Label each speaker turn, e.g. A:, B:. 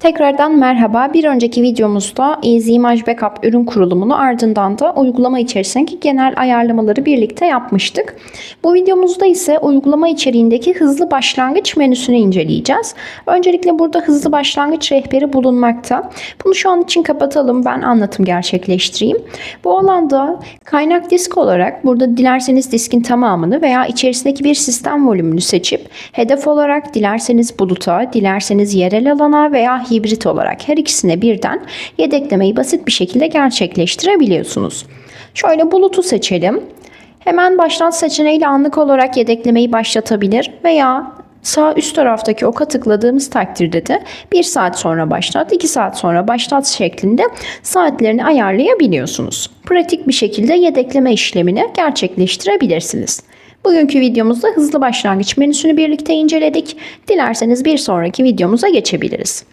A: Tekrardan merhaba. Bir önceki videomuzda Easy Image Backup ürün kurulumunu ardından da uygulama içerisindeki genel ayarlamaları birlikte yapmıştık. Bu videomuzda ise uygulama içeriğindeki hızlı başlangıç menüsünü inceleyeceğiz. Öncelikle burada hızlı başlangıç rehberi bulunmakta. Bunu şu an için kapatalım. Ben anlatım gerçekleştireyim. Bu alanda kaynak disk olarak burada dilerseniz diskin tamamını veya içerisindeki bir sistem volümünü seçip hedef olarak dilerseniz buluta, dilerseniz yerel alana veya hibrit olarak her ikisine birden yedeklemeyi basit bir şekilde gerçekleştirebiliyorsunuz. Şöyle bulutu seçelim. Hemen başlat seçeneğiyle anlık olarak yedeklemeyi başlatabilir veya sağ üst taraftaki oka tıkladığımız takdirde de 1 saat sonra başlat, 2 saat sonra başlat şeklinde saatlerini ayarlayabiliyorsunuz. Pratik bir şekilde yedekleme işlemini gerçekleştirebilirsiniz. Bugünkü videomuzda hızlı başlangıç menüsünü birlikte inceledik. Dilerseniz bir sonraki videomuza geçebiliriz.